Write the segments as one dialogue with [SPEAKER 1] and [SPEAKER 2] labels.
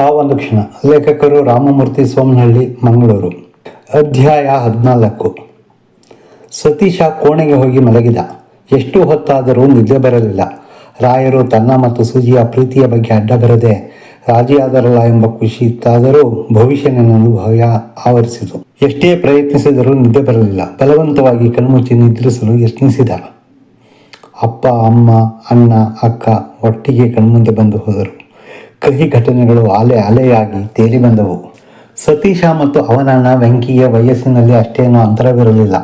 [SPEAKER 1] ಆ ಒಂದು ಕ್ಷಣ. ಲೇಖಕರು ರಾಮಮೂರ್ತಿ ಸೋಮನಹಳ್ಳಿ, ಮಂಗಳೂರು. ಅಧ್ಯಾಯ ಹದಿನಾಲ್ಕು. ಸತೀಶ ಕೋಣೆಗೆ ಹೋಗಿ ಮಲಗಿದ. ಎಷ್ಟು ಹೊತ್ತಾದರೂ ನಿದ್ದೆ ಬರಲಿಲ್ಲ. ರಾಯರು ತನ್ನ ಮತ್ತು ಸುಜಿಯ ಪ್ರೀತಿಯ ಬಗ್ಗೆ ಅಡ್ಡ ಬರದೆ ರಾಜಿಯಾದರಲ್ಲ ಎಂಬ ಖುಷಿ ಇತ್ತಾದರೂ ಭವಿಷ್ಯನೆನ್ನಲು ಭಯ ಆವರಿಸಿತು. ಎಷ್ಟೇ ಪ್ರಯತ್ನಿಸಿದರೂ ನಿದ್ದೆ ಬರಲಿಲ್ಲ. ಬಲವಂತವಾಗಿ ಕಣ್ಮುಚ್ಚಿ ನಿದ್ರಿಸಲು ಯತ್ನಿಸಿದ. ಅಪ್ಪ, ಅಮ್ಮ, ಅಣ್ಣ, ಅಕ್ಕ ಒಟ್ಟಿಗೆ ಕಣ್ಮುಂದೆ ಬಂದು ಹೋದರು. ಕಹಿ ಘಟನೆಗಳು ಅಲೆ ಅಲೆಯಾಗಿ ತೇಲಿ ಬಂದವು ಸತೀಶ ಮತ್ತು ಅವನಣ್ಣ ವೆಂಕಿಯ ವಯಸ್ಸಿನಲ್ಲಿ ಅಷ್ಟೇನೂ ಅಂತರವಿರಲಿಲ್ಲ.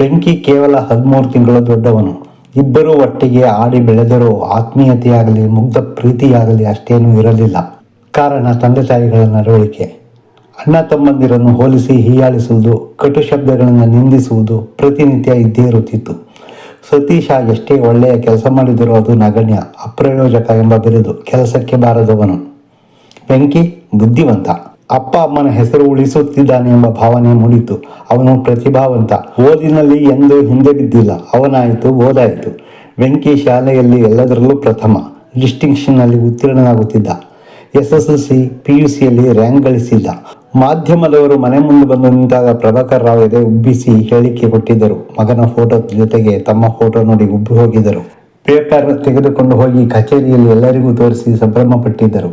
[SPEAKER 1] ವೆಂಕಿ ಕೇವಲ ಹದಿಮೂರು ತಿಂಗಳು ದೊಡ್ಡವನು. ಇಬ್ಬರೂ ಒಟ್ಟಿಗೆ ಆಡಿ ಬೆಳೆದರೂ ಆತ್ಮೀಯತೆಯಾಗಲಿ, ಮುಗ್ಧ ಪ್ರೀತಿಯಾಗಲಿ ಅಷ್ಟೇನೂ ಇರಲಿಲ್ಲ. ಕಾರಣ ತಂದೆ ತಾಯಿಗಳ ನಡವಳಿಕೆ. ಅಣ್ಣ ತಮ್ಮಂದಿರನ್ನು ಹೋಲಿಸಿ ಹೀಯಾಳಿಸುವುದು, ಕಟು ಶಬ್ದಗಳನ್ನು ನಿಂದಿಸುವುದು ಪ್ರತಿನಿತ್ಯ ಇದ್ದೇ ಇರುತ್ತಿತ್ತು. ಸತೀಶ ಎಷ್ಟೇ ಒಳ್ಳೆಯ ಕೆಲಸ ಮಾಡಿದರೂ ಅದು ನಗಣ್ಯ, ಅಪ್ರಯೋಜಕ ಎಂಬ ಬಿರುದು ಕೆಲಸಕ್ಕೆ ಬಾರದವನು. ವೆಂಕಿ ಬುದ್ಧಿವಂತ. ಅಪ್ಪ ಅಮ್ಮನ ಹೆಸರು ಉಳಿಸುತ್ತಿದ್ದಾನೆ ಎಂಬ ಭಾವನೆ ಮೂಡಿತು. ಅವನು ಪ್ರತಿಭಾವಂತ. ಓದಿನಲ್ಲಿ ಎಂದೂ ಹಿಂದೆ ಬಿದ್ದಿಲ್ಲ. ಅವನಾಯಿತು, ಓದಾಯಿತು. ವೆಂಕಿ ಶಾಲೆಯಲ್ಲಿ ಎಲ್ಲದರಲ್ಲೂ ಪ್ರಥಮ. ಡಿಸ್ಟಿಂಕ್ಷನ್ನಲ್ಲಿ ಉತ್ತೀರ್ಣನಾಗುತ್ತಿದ್ದ. S S L C P U ಸಿಯಲ್ಲಿ ರ್ಯಾಂಕ್ ಗಳಿಸಿದ್ದ. ಮಾಧ್ಯಮದವರು ಮನೆ ಮುಂದೆ ಬಂದು ನಿಂತಾಗ ಪ್ರಭಾಕರ್ ರಾವ್ ಎದೆ ಉಬ್ಬಿಸಿ ಹೇಳಿಕೆ ಕೊಟ್ಟಿದ್ದರು. ಮಗನ ಫೋಟೋ ಜೊತೆಗೆ ತಮ್ಮ ಫೋಟೋ ನೋಡಿ ಉಬ್ಬಿ ಹೋಗಿದ್ದರು. ಪೇಪರ್ ತೆಗೆದುಕೊಂಡು ಹೋಗಿ ಕಚೇರಿಯಲ್ಲಿ ಎಲ್ಲರಿಗೂ ತೋರಿಸಿ ಸಂಭ್ರಮ ಪಟ್ಟಿದ್ದರು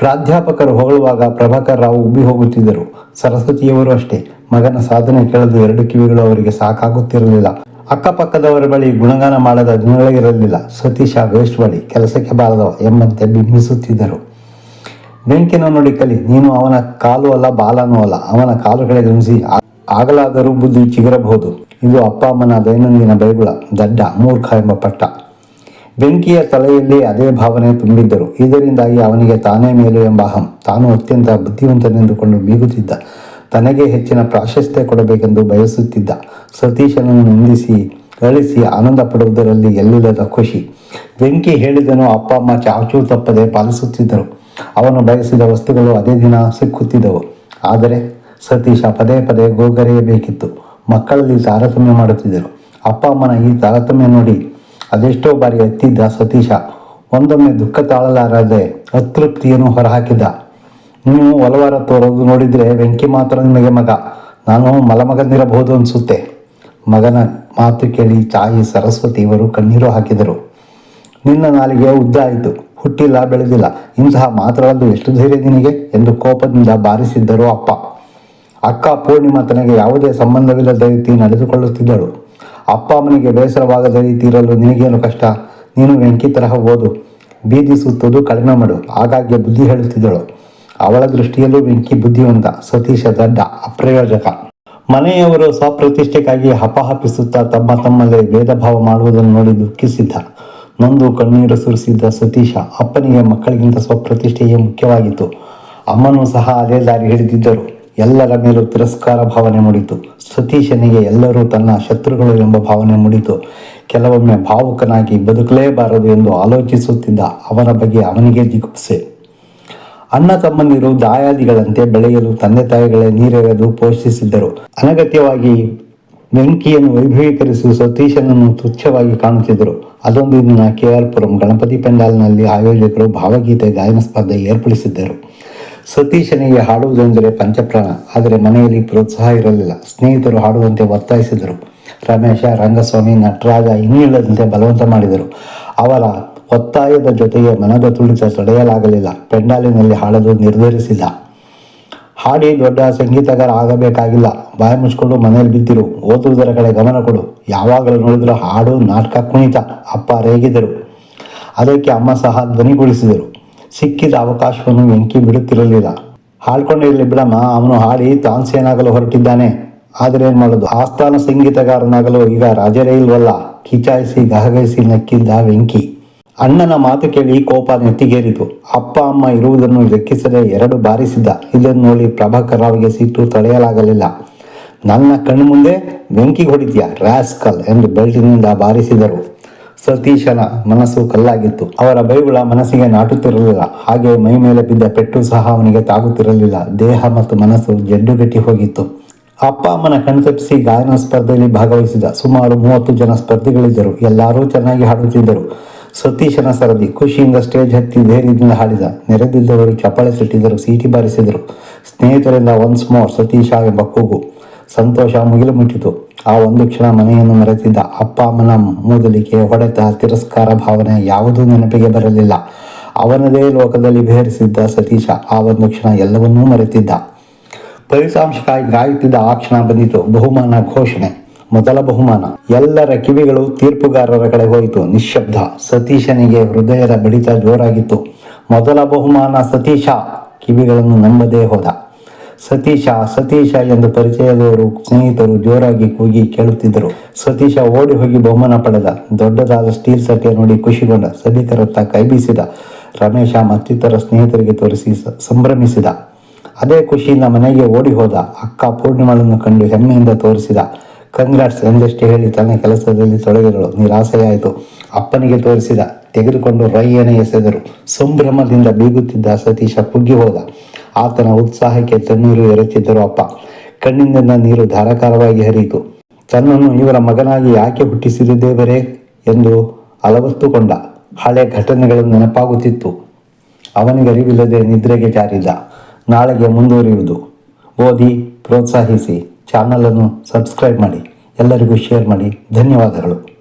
[SPEAKER 1] ಪ್ರಾಧ್ಯಾಪಕರು ಹೊಗಳುವಾಗ ಪ್ರಭಾಕರ್ ರಾವ್ ಉಬ್ಬಿ ಹೋಗುತ್ತಿದ್ದರು. ಸರಸ್ವತಿಯವರು ಅಷ್ಟೇ. ಮಗನ ಸಾಧನೆ ಕೇಳಲು ಎರಡು ಕಿವಿಗಳು ಅವರಿಗೆ ಸಾಕಾಗುತ್ತಿರಲಿಲ್ಲ. ಅಕ್ಕಪಕ್ಕದವರ ಬಳಿ ಗುಣಗಾನ ಮಾಡದ ದಿನಗಳಿರಲಿಲ್ಲ ಸತೀಶ ವೇಸ್ಟ್ ಬಳಿ ಕೆಲಸಕ್ಕೆ ಬಾರದ ಎಂಬಂತೆ ಬಿಂಬಿಸುತ್ತಿದ್ದರು. ಬೆಂಕಿನ ನೋಡಿ ಕಲಿ, ನೀನು ಅವನ ಕಾಲು ಅಲ್ಲ, ಬಾಲನೂ ಅಲ್ಲ, ಅವನ ಕಾಲುಗಳೇ ಆ- ಆಗಲಾದರೂ ಬುದ್ಧಿ ಚಿಗಿರಬಹುದು. ಇದು ಅಪ್ಪ ಅಮ್ಮನ ದೈನಂದಿನ ಬೈಗುಳ, ದಡ್ಡ, ಮೂರ್ಖ ಎಂಬ ಪಟ್ಟ. ಬೆಂಕಿಯ ತಲೆಯಲ್ಲಿ ಅದೇ ಭಾವನೆ ತುಂಬಿದ್ದರು. ಇದರಿಂದಾಗಿ ಅವನಿಗೆ ತಾನೇ ಮೇಲು ಎಂಬ ಅಹಂ. ತಾನು ಅತ್ಯಂತ ಬುದ್ಧಿವಂತನೆಂದುಕೊಂಡು ಬೀಗುತ್ತಿದ್ದ. ತನಗೆ ಹೆಚ್ಚಿನ ಪ್ರಾಶಸ್ತ್ಯ ಕೊಡಬೇಕೆಂದು ಬಯಸುತ್ತಿದ್ದ. ಸತೀಶನನ್ನು ನಿಂದಿಸಿ ಕಳಿಸಿ ಆನಂದ ಪಡುವುದರಲ್ಲಿ ಎಲ್ಲಿಲ್ಲದ ಖುಷಿ. ಬೆಂಕಿ ಹೇಳಿದನು ಅಪ್ಪ ಅಮ್ಮ ಚಾಚೂ ತಪ್ಪದೆ ಪಾಲಿಸುತ್ತಿದ್ದರು. ಅವನು ಬಯಸಿದ ವಸ್ತುಗಳು ಅದೇ ದಿನ ಸಿಕ್ಕುತ್ತಿದ್ದವು. ಆದರೆ ಸತೀಶ ಪದೇ ಪದೇ ಗೋಗರೆಯಬೇಕಿತ್ತು. ಮಕ್ಕಳಲ್ಲಿ ತಾರತಮ್ಯ ಮಾಡುತ್ತಿದ್ದರು. ಅಪ್ಪ ಅಮ್ಮನ ಈ ತಾರತಮ್ಯ ನೋಡಿ ಅದೆಷ್ಟೋ ಬಾರಿ ಎತ್ತಿದ್ದ ಸತೀಶ. ಒಂದೊಮ್ಮೆ ದುಃಖ ತಾಳಲಾರದೆ ಅತೃಪ್ತಿಯನ್ನು ಹೊರಹಾಕಿದ್ದ ನೀವು ಒಲವಾರ ತೋರೋದು ನೋಡಿದರೆ ಬೆಂಕಿ ಮಾತ್ರ ನಿಮಗೆ ಮಗ. ನಾನು ಮಲಮಗನಿರಬಹುದು ಅನಿಸುತ್ತೆ. ಮಗನ ಮಾತು ಕೇಳಿ ತಾಯಿ ಸರಸ್ವತಿ ಇವರು ಕಣ್ಣೀರು ಹಾಕಿದರು. ನಿನ್ನ ನಾಲಿಗೆ ಉದ್ದ ಆಯಿತು. ಹುಟ್ಟಿಲ್ಲ, ಬೆಳೆದಿಲ್ಲ. ಇಂತಹ ಮಾತ್ರವಲ್ಲೂ ಎಷ್ಟು ಧೈರ್ಯ ನಿನಗೆ ಎಂದು ಕೋಪದಿಂದ ಬಾರಿಸಿದ್ದರು ಅಪ್ಪ. ಅಕ್ಕ ಪೂರ್ಣಿಮಾ ತನಗೆ ಯಾವುದೇ ಸಂಬಂಧವಿಲ್ಲದ ರೀತಿ ನಡೆದುಕೊಳ್ಳುತ್ತಿದ್ದಳು. ಅಪ್ಪ ಅಮ್ಮನಿಗೆ ಬೇಸರವಾಗದ ರೀತಿ ಇರಲು ನಿನಗೇನು ಕಷ್ಟ? ನೀನು ವೆಂಕಿ ತರಹ ಓದು ಬೀದಿ ಸುತ್ತುವುದು ಕಡಿಮೆ ಮಾಡು, ಆಗಾಗ್ಗೆ ಬುದ್ಧಿ ಹೇಳುತ್ತಿದ್ದಳು. ಅವಳ ದೃಷ್ಟಿಯಲ್ಲೂ ವೆಂಕಿ ಬುದ್ಧಿವಂತ ಸತೀಶ ದಡ್ಡ ಅಪ್ರಯೋಜಕ. ಮನೆಯವರು ಸ್ವಪ್ರತಿಷ್ಠೆಗಾಗಿ ಹಪಹಪಿಸುತ್ತಾ ತಮ್ಮ ತಮ್ಮಲ್ಲೇ ಭೇದ ಭಾವ ಮಾಡುವುದನ್ನು ನೋಡಿ ದುಃಖಿಸಿದ್ದ. ನೊಂದು ಕಣ್ಣೀರು ಸುರಿಸಿದ್ದ ಸತೀಶ ಅಪ್ಪನಿಗೆ ಮಕ್ಕಳಿಗಿಂತ ಸ್ವಪ್ರತಿಷ್ಠೆಯೇ ಮುಖ್ಯವಾಗಿತ್ತು. ಅಮ್ಮನೂ ಸಹ ಅದೇ ದಾರಿ ಹಿಡಿದಿದ್ದರು. ಎಲ್ಲರ ಮೇಲೂ ತಿರಸ್ಕಾರ ಭಾವನೆ ಮೂಡಿತು. ಸತೀಶನಿಗೆ ಎಲ್ಲರೂ ತನ್ನ ಶತ್ರುಗಳು ಎಂಬ ಭಾವನೆ ಮೂಡಿತು. ಕೆಲವೊಮ್ಮೆ ಭಾವುಕನಾಗಿ ಬದುಕಲೇಬಾರದು ಎಂದು ಆಲೋಚಿಸುತ್ತಿದ್ದ ಅವನ ಬಗ್ಗೆ ಅವನಿಗೆ ಜಿಗುಪ್ಸೆ. ಅಣ್ಣ ತಮ್ಮಂದಿರು ದಾಯಾದಿಗಳಂತೆ ಬೆಳೆಯಲು ತಂದೆ ತಾಯಿಗಳೇ ನೀರೆರೆದು ಪೋಷಿಸಿದ್ದರು. ಅನಗತ್ಯವಾಗಿ ಬೆಂಕಿಯನ್ನು ವೈಭವೀಕರಿಸಿ ಸತೀಶನನ್ನು ತುಚ್ಛವಾಗಿ ಕಾಣುತ್ತಿದ್ದರು. ಅದೊಂದು ದಿನ ಕೆ ಆರ್ ಪುರಂ ಗಣಪತಿ ಪೆಂಡಾಲ್ನಲ್ಲಿ ಆಯೋಜಕರು ಭಾವಗೀತೆ ಗಾಯನ ಸ್ಪರ್ಧೆ ಏರ್ಪಡಿಸಿದ್ದರು. ಸತೀಶನಿಗೆ ಹಾಡುವುದೆಂದರೆ ಪಂಚಪ್ರಾಣ, ಆದರೆ ಮನೆಯಲ್ಲಿ ಪ್ರೋತ್ಸಾಹ ಇರಲಿಲ್ಲ. ಸ್ನೇಹಿತರು ಹಾಡುವಂತೆ ಒತ್ತಾಯಿಸಿದರು. ರಮೇಶ, ರಂಗಸ್ವಾಮಿ, ನಟರಾಜ ಇನ್ನಿಲ್ಲದಂತೆ ಬಲವಂತ ಮಾಡಿದರು. ಅವರ ಒತ್ತಾಯದ ಜೊತೆಗೆ ಮನದ ತುಳಿತ ತಡೆಯಲಾಗಲಿಲ್ಲ. ಪೆಂಡಾಲಿನಲ್ಲಿ ಹಾಡಲು ನಿರ್ಧರಿಸಿದ ಹಾಡಿ ದೊಡ್ಡ ಸಂಗೀತಗಾರ ಆಗಬೇಕಾಗಿಲ್ಲ. ಬಾಯಿ ಮುಚ್ಕೊಂಡು ಮನೆಯಲ್ಲಿ ಬಿದ್ದಿರು. ಓದುವುದರ ಕಡೆ ಗಮನ ಕೊಡು. ಯಾವಾಗಲೂ ನೋಡಿದ್ರು ಹಾಡು, ನಾಟಕ ಕುಣಿತ. ಅಪ್ಪ ರೇಗಿದರು. ಅದಕ್ಕೆ ಅಮ್ಮ ಸಹ ಧ್ವನಿಗೊಳಿಸಿದರು. ಸಿಕ್ಕಿದ ಅವಕಾಶವನ್ನು ವೆಂಕಿ ಬಿಡುತ್ತಿರಲಿಲ್ಲ. ಹಾಡ್ಕೊಂಡು ಇರಲಿ ಬಿಡಮ್ಮ. ಅವನು ಹಾಡಿ ತಾನ್ಸೇನಾಗಲು ಹೊರಟಿದ್ದಾನೆ. ಆದರೆ ಏನು ಮಾಡೋದು? ಆಸ್ಥಾನ ಸಂಗೀತಗಾರನಾಗಲು ಈಗ ರಾಜರೇ ಇಲ್ವಲ್ಲ. ಕಿಚಾಯಿಸಿ ಗಹಗೈಸಿ ನಕ್ಕಿದ್ದ ವೆಂಕಿ. ಅಣ್ಣನ ಮಾತು ಕೇಳಿ ಕೋಪ ನೆತ್ತಿಗೇರಿತು ಅಪ್ಪ, ಅಮ್ಮ ಇರುವುದನ್ನು ಲೆಕ್ಕಿಸದೆ ಎರಡು ಬಾರಿಸಿದ್ದ. ಇದನ್ನು ನೋಡಿ ಪ್ರಭಾಕರ್ ರಾವ್ಗೆ ಸಿಟ್ಟು ತಡೆಯಲಾಗಲಿಲ್ಲ ನನ್ನ ಕಣ್ಣು ಮುಂದೆ ಬೆಂಕಿಗೆ ಹೊಡಿತೀಯ ರಾಸ್ಕಲ್ ಎಂದು ಬೆಲ್ಟಿನಿಂದ ಬಾರಿಸಿದರು. ಸತೀಶನ ಮನಸ್ಸು ಕಲ್ಲಾಗಿತ್ತು. ಅವರ ಬೈಗುಳ ಮನಸ್ಸಿಗೆ ನಾಟುತ್ತಿರಲಿಲ್ಲ. ಹಾಗೆ ಮೈ ಮೇಲೆ ಬಿದ್ದ ಪೆಟ್ಟು ಸಹ ಅವನಿಗೆ ತಾಗುತ್ತಿರಲಿಲ್ಲ. ದೇಹ ಮತ್ತು ಮನಸ್ಸು ಜಡ್ಡುಗಟ್ಟಿ ಹೋಗಿತ್ತು. ಅಪ್ಪ, ಅಮ್ಮನ ಕಣ್ತಪ್ಪಿಸಿ ಗಾಯನ ಸ್ಪರ್ಧೆಯಲ್ಲಿ ಭಾಗವಹಿಸಿದ ಸುಮಾರು ಮೂವತ್ತು ಜನ ಸ್ಪರ್ಧಿಗಳಿದ್ದರು. ಎಲ್ಲರೂ ಚೆನ್ನಾಗಿ ಹಾಡುತ್ತಿದ್ದರು. ಸತೀಶನ ಸರದಿ ಖುಷಿಯಿಂದ ಸ್ಟೇಜ್ ಹತ್ತಿ ಧೈರ್ಯದಿಂದ ಹಾಡಿದ. ನೆರೆದಿದ್ದವರು ಚಪ್ಪಾಳೆ ಸಿಟ್ಟಿದ್ದರು, ಸೀಟಿ ಬಾರಿಸಿದರು. ಸ್ನೇಹಿತರಿಂದ ಒನ್ಸ್ ಮೋರ್ ಸತೀಶ ಎಂಬ ಕೂಗು. ಸಂತೋಷ ಮುಗಿಲು ಮುಟ್ಟಿತು. ಆ ಒಂದು ಕ್ಷಣ ಮನೆಯನ್ನು ಮರೆತಿದ್ದ ಅಪ್ಪ ಅಮ್ಮನ ಮೂದಲಿಕೆ ಹೊಡೆತ ತಿರಸ್ಕಾರ ಭಾವನೆ ಯಾವುದೂ ನೆನಪಿಗೆ ಬರಲಿಲ್ಲ. ಅವನದೇ ಲೋಕದಲ್ಲಿ ಬೇರಿಸಿದ್ದ ಸತೀಶ ಆ ಒಂದು ಕ್ಷಣ ಎಲ್ಲವನ್ನೂ ಮರೆತಿದ್ದ. ಫಲಿತಾಂಶಕ್ಕಾಗಿ ಕಾಯುತ್ತಿದ್ದ ಆ ಕ್ಷಣ ಬಂದಿತು ಬಹುಮಾನ ಘೋಷಣೆ. ಮೊದಲ ಬಹುಮಾನ. ಎಲ್ಲರ ಕಿವಿಗಳು ತೀರ್ಪುಗಾರರ ಕಡೆ ಹೋಯಿತು. ನಿಶ್ಶಬ್ದ. ಸತೀಶನಿಗೆ ಹೃದಯದ ಬಡಿತ ಜೋರಾಗಿತ್ತು. ಮೊದಲ ಬಹುಮಾನ ಸತೀಶ. ಕಿವಿಗಳನ್ನು ನಂಬದೇ ಹೋದ. ಸತೀಶ ಸತೀಶ ಎಂದು ಪರಿಚಯದವರು, ಸ್ನೇಹಿತರು ಜೋರಾಗಿ ಕೂಗಿ ಕೇಳುತ್ತಿದ್ದರು. ಸತೀಶ ಓಡಿ ಹೋಗಿ ಬಹುಮಾನ ಪಡೆದ. ದೊಡ್ಡದಾದ ಸ್ಟೀಲ್ ಸಟ್ಟೆ ನೋಡಿ ಖುಷಿಗೊಂಡ. ಸಭಿಕರತ್ತ ಕೈ ಬೀಸಿದ. ರಮೇಶ ಮತ್ತಿತರ ಸ್ನೇಹಿತರಿಗೆ ತೋರಿಸಿ ಸಂಭ್ರಮಿಸಿದ. ಅದೇ ಖುಷಿಯಿಂದ ಮನೆಗೆ ಓಡಿ ಹೋದ. ಅಕ್ಕ ಪೂರ್ಣಿಮಳನ್ನು ಕಂಡು ಹೆಮ್ಮೆಯಿಂದ ತೋರಿಸಿದ. ಕಂಗ್ರಾಟ್ಸ್ ಎಂದಷ್ಟೇ ಹೇಳಿ ತನ್ನ ಕೆಲಸದಲ್ಲಿ ತೊಡಗಿದಳು. ನಿರಾಸೆಯಾಯಿತು. ಅಪ್ಪನಿಗೆ ತೋರಿಸಿದ ತೆಗೆದುಕೊಂಡು ರೈಯನೆ ಎಸೆದರು. ಸಂಭ್ರಮದಿಂದ ಬೀಗುತ್ತಿದ್ದ ಸತೀಶ ಕುಗ್ಗಿ ಹೋದ. ಆತನ ಉತ್ಸಾಹಕ್ಕೆ ತಣ್ಣೀರು ಎರಚಿದ್ದರು ಅಪ್ಪ. ಕಣ್ಣಿನಿಂದ ನೀರು ಧಾರಾಕಾರವಾಗಿ ಹರಿಯಿತು. ತನ್ನನ್ನು ಇವರ ಮಗನಾಗಿ ಯಾಕೆ ಹುಟ್ಟಿಸಿದ ದೇವರೇ ಎಂದು ಅಲವತ್ತುಕೊಂಡ ಹಳೆ ಘಟನೆಗಳು ನೆನಪಾಗುತ್ತಿತ್ತು. ಅವನಿಗೆ ಅರಿವಿಲ್ಲದೆ ನಿದ್ರೆಗೆ ಜಾರಿದ ನಾಳೆಗೆ ಮುಂದುವರಿಯುವುದು. ಓದಿ, ಪ್ರೋತ್ಸಾಹಿಸಿ. ಚಾನಲನ್ನು ಸಬ್ಸ್ಕ್ರೈಬ್ ಮಾಡಿ. ಎಲ್ಲರಿಗೂ ಶೇರ್ ಮಾಡಿ ಧನ್ಯವಾದಗಳು.